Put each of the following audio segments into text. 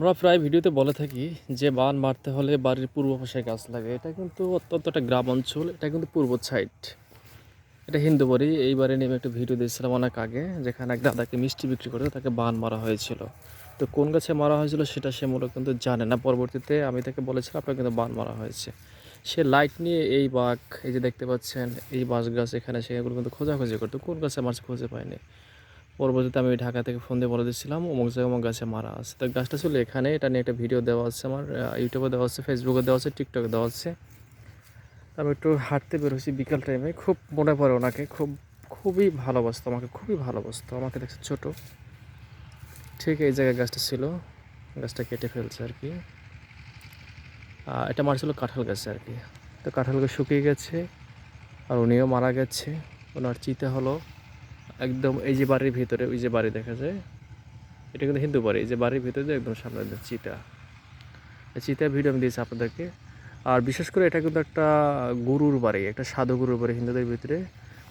আমরা প্রায় ভিডিওতে বলে থাকি যে বান মারতে হলে বাড়ির পূর্ব পাশে গাছ লাগে। এটা কিন্তু অত্যন্ত একটা গ্রাম অঞ্চল, এটা কিন্তু পূর্ব সাইড। এটা হিন্দু বাড়ি, এই বাড়ি নিয়ে একটা ভিডিও দিয়েছিলাম অনেক আগে, যেখানে এক দাদাকে মিষ্টি বিক্রি করে তাকে বান মারা হয়েছিল। তো কোন গাছে মারা হয়েছিল সেটা সে মূলত কিন্তু জানে না। পরবর্তীতে আমি তাকে বলেছিলাম আপনাকে কিন্তু বান মারা হয়েছে। সে লাইট নিয়ে এই বাঘ, এই যে দেখতে পাচ্ছেন, এই বাঁশ গাছ এখানে, সেগুলো কিন্তু খোঁজাখুঁজি করতো। কোন গাছে মাছ খুঁজে পায়নি? পরবর্তীতে আমি ঢাকা থেকে ফোন দিয়ে বলে দিচ্ছিলাম অমুক জায়গায় অমুক গাছে মারা আছে। তো গাছটা ছিল এখানে, এটা নিয়ে একটা ভিডিও দেওয়া আছে আমার ইউটিউবে দেওয়া আছে ফেসবুকে দেওয়া আছে টিকটকে দেওয়া আছে। আমি একটু হাঁটতে বেরোছি বিকাল টাইমে খুব মনে পড়ে ওনাকে, খুব, খুবই ভালোবাসতো আমাকে, খুবই ভালোবাসতো। আমাকে দেখছে ছোট। ঠিক এই জায়গায় গাছটা ছিল, গাছটা কেটে ফেলছে আর কি। এটা মারছিল কাঁঠাল গাছে আর কি। তো কাঁঠাল গাছ শুকিয়ে গেছে, আর উনিও মারা গেছে, ওনার চিতা হলো। একদম এই যে বাড়ির ভিতরে, ওই যে বাড়ি দেখা যায়, এটা কিন্তু হিন্দু বাড়ি, এই যে বাড়ির ভিতরে একদম সামনে চিতা। চিতার ভিডিও আমি দিয়েছি আপনাদেরকে। আর বিশেষ করে এটা কিন্তু একটা গুরুর বাড়ি, একটা সাধু গুরুর বাড়ি হিন্দুদের ভিতরে।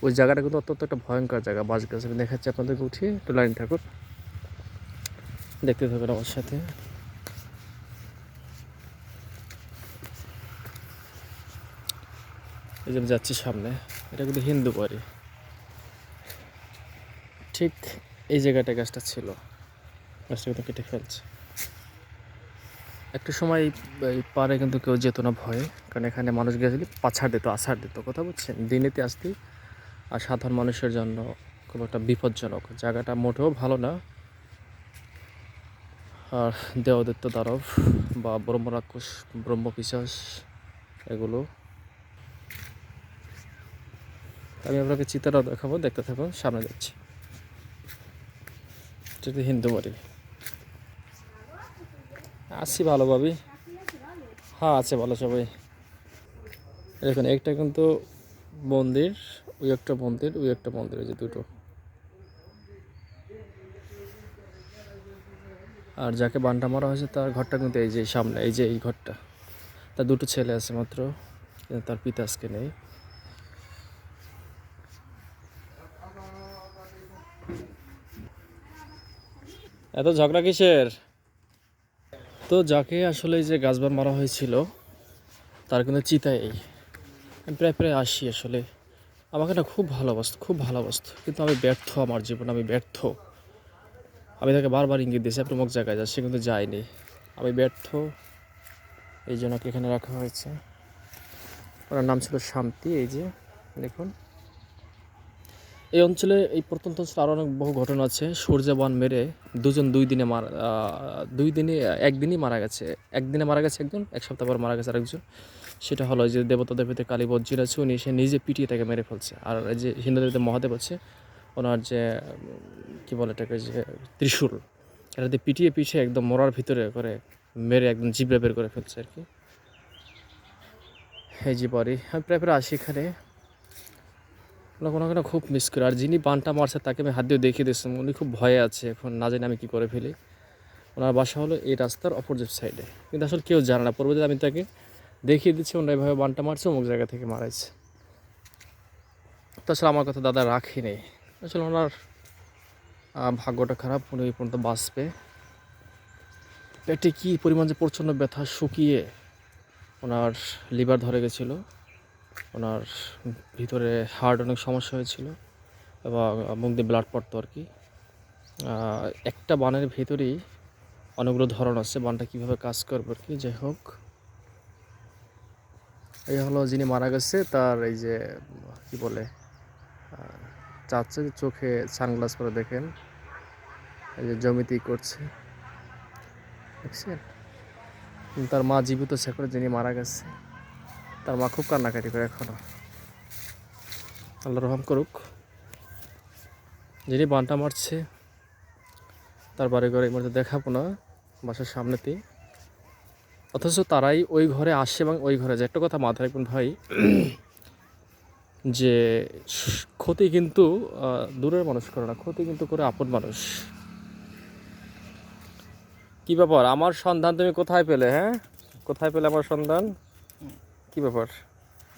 ওই জায়গাটা কিন্তু অত্যন্ত একটা ভয়ঙ্কর জায়গা বাস গাছ। আমি দেখাচ্ছি আপনাদেরকে উঠিয়ে একটু লাইন থাকুন দেখতে থাকুন আমার সাথে। এই যে যাচ্ছি সামনে, এটা কিন্তু হিন্দু বাড়ি। ঠিক এই জায়গাটা গাছটা ছিল। গাছটা কিন্তু কেটে ফেলছে। একটু সময় এই- পারে কিন্তু কেউ যেত না ভয়ে, কারণ এখানে মানুষ গেছিলে, পাছাড় দিত, আছাড় দিত, কথা বলছেন দিনেতে আসতে আর সাধারণ মানুষের জন্য খুব একটা বিপজ্জনক। জায়গাটা মোটেও ভালো না। আর দেওদত্ত দারব বা ব্রহ্মরাক্ষস ব্রহ্মপিশাস এগুলো। আমি আপনাকে চিতারাও দেখাবো, দেখতে থাকুন, সামনে যাচ্ছি যদি হিন্দু বাড়ি আছি ভালো ভাবি। হ্যাঁ আছে ভালো সবাই। দেখুন, একটা কিন্তু মন্দির, ওই একটা মন্দির, ওই একটা মন্দির ওই যে দুটো। আর যাকে বানটা মারা হয়েছে, তার ঘরটা কিন্তু এই যে সামনে, এই যে এই ঘরটা। তার দুটো ছেলে আছে মাত্র তার পিতা আজকে নেই। এত ঝগড়া কিসের? তো যাকে আসলে যে গাছবার মারা হয়েছিল, তার কিন্তু চিতাই আমি প্রায় প্রায় আসি আসলে। আমাকে না খুব ভালোবাসত খুব ভালোবাসত। কিন্তু আমি ব্যর্থ আমার জীবন, আমি ব্যর্থ। আমি তাকে বারবার ইঙ্গিত দিয়েছি, আপনি অমুক জায়গায় যাচ্ছে কিন্তু যায়নি। আমি ব্যর্থ। এই জন্য এখানে রাখা হয়েছে। ওনার নাম ছিল শান্তি, এই যে, দেখুন। এই অঞ্চলে এই প্রত্যন্ত অঞ্চলে আরও অনেক বহু ঘটনা আছে। সূর্যবান মেরে দুজন দুই দিনে মারা দুই দিনে, একদিনই মারা গেছে। একদিনে মারা গেছে একজন, এক সপ্তাহ পর মারা গেছে আরেকজন। সেটা হলো যে দেবতা দেবীতে কালী বজ্জির আছে, উনি সে নিজে পিটিয়ে তাকে মেরে ফেলছে। আর এই যে হিন্দু দেবীতে মহাদেব আছে, ওনার যে, কি বলে এটাকে যে, ত্রিশূল দিয়ে পিটিয়ে পিছিয়ে একদম মরার ভিতরে করে মেরে একদম জিবড়ে বের করে ফেলছে আর কি। এই যে বাড়ি, আমি প্রায় প্রায় আসি এখানে। ওনাকে খুব মিস করি। আর যিনি বানটা মারছে, তাকে আমি হাত দিয়ে দেখিয়ে দিয়েছিলাম। উনি খুব ভয়ে আছে এখন, না জানি আমি কী করে ফেলি। ওনার বাসা হলো এই রাস্তার অপোজিট সাইডে কিন্তু আসলে কেউ জানে না। পরবর্তীতে আমি তাকে দেখিয়ে দিচ্ছি, ওনার এভাবে বানটা মারছে, অমুক জায়গা থেকে মারাইছে। তো আসলে আমার কথা দাদা রাখি নেই আসলে ওনার ভাগ্যটা খারাপ, উনি পর্যন্ত বাঁচবে। পেটে কী পরিমাণ যে প্রচণ্ড ব্যথা শুকিয়ে ওনার লিভার ধরে গেছিল। ওনার ভিতরে হার্ট অনেক সমস্যা হয়েছিল এবং মুখ দিয়ে ব্লাড পড়তো আর কি। একটা বানের ভেতরেই অনেকগুলো ধরন আছে, বানটা কীভাবে কাজ করবে আর কি, যাই হোক। এই হলো যিনি মারা গেছে, তার এই যে, কি বলে চাচ্ছে চোখে সানগ্লাস পরে দেখেন, এই যে জমিতেই করছে। তার মা জীবিত সে করে যিনি মারা গেছে। তার মা খুব কান্নাকাটি করে এখনও। আল্লাহ রহম করুক। যিনি বানটা মারছে, তার বাড়ি ঘরে মুহূর্তে দেখাবো না বাসার সামনেতেই। অথচ তারাই ওই ঘরে আসে এবং ওই ঘরে যায়। একটা কথা মাথায় রাখবেন ভাই, যে ক্ষতি কিন্তু দূরের মানুষ করে না, ক্ষতি কিন্তু করে আপন মানুষ। কি ব্যাপার? আমার সন্ধান তুমি কোথায় পেলে হ্যাঁ? কোথায় পেলে আমার সন্ধান? কি ব্যাপার?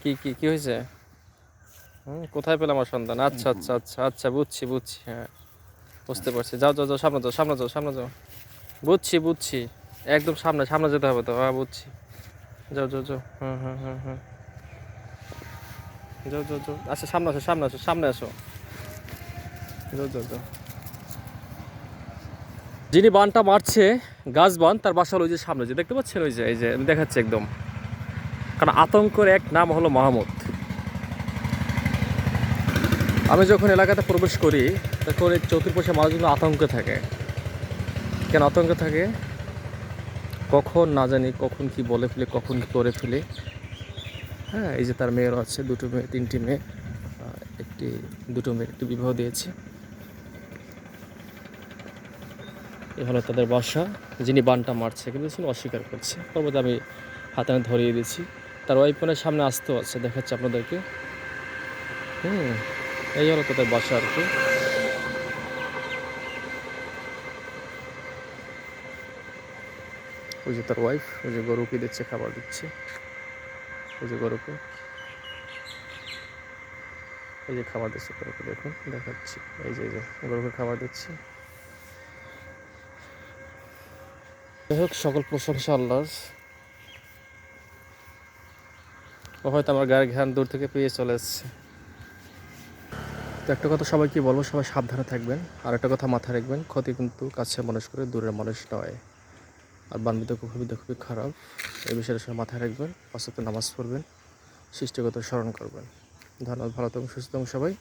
কি কি কি হয়েছে? হুম, কোথায় পেলাম আমার সন্ধান আচ্ছা আচ্ছা আচ্ছা আচ্ছা বুঝছি বুঝছি হ্যাঁ। বুঝতে পারছি। যাও যাও যাও, সামনে যাও সামনে যাও সামনে যাও। বুঝছি বুঝছি। একদম সামনে সামনে যেতে হবে তো। হ্যাঁ বুঝছি। যাও যাও যাও। হুম হুম হুম হুম। যাও যাও যাও। আচ্ছা সামনে আসো সামনে আসো সামনে আসো। যাও যাও যাও। যিনি বানটা মারছে, গাছ বান, তার বাসা হলো ওই যে সামনে যে, দেখতে পাচ্ছেন? ওই যে, এই যে, দেখাচ্ছি একদম। কারণ আতঙ্কের এক নাম হলো মাহমুদ। আমি যখন এলাকাতে প্রবেশ করি, তখন এই চতুর্পাশে মানুষগুলো আতঙ্কে থাকে। কেন আতঙ্কে থাকে? কখন না জানি, কখন কি বলে ফেলে, কখন কি করে ফেলে। হ্যাঁ এই যে তার মেয়েরও আছে, দুটো মেয়ে, তিনটি মেয়ে একটি, দুটো মেয়ে একটি বিবাহ দিয়েছে। এ হলো তাদের বাসা, যিনি বানটা মারছে, কিন্তু অস্বীকার করছে। পরবর্তী আমি হাতে ধরিয়ে দিয়েছি। তার ওয়াইফ ফোনের সামনে আসতেও আছে দেখাচ্ছে আপনাদেরকে। হুম, এই হলো তাদের বাসা আর কি। ওই যে তার ওয়াইফ ওই যে গরুকে দিচ্ছে, খাবার দিচ্ছে। ওই যে গরুকে। এই যে খাবার দিচ্ছে গরুকে, দেখুন, দেখাচ্ছি। এই যে এই যে, গরুকে খাবার দিচ্ছে। যাই হোক, সকল প্রশংসা আল্লাহর। হয়তো আমার গায়ের ঘ্রাণ দূর থেকে পেয়ে চলে এসছে তো একটা কথা সবাইকে বলব, সবাই সাবধানে থাকবেন। আর একটা কথা মাথায় রাখবেন, ক্ষতি কিন্তু কাছে মানুষ করে দূরের মানুষ নয়। আর বানবিদ্যা খুবই খুবই খারাপ। এই বিষয়টা সবাই মাথায় রাখবেন, অসত্য নামাজ পড়বেন, সৃষ্টিগত স্মরণ করবেন। ধন্যবাদ, ভালো থাকুন, সুস্থ থাকুন সবাই।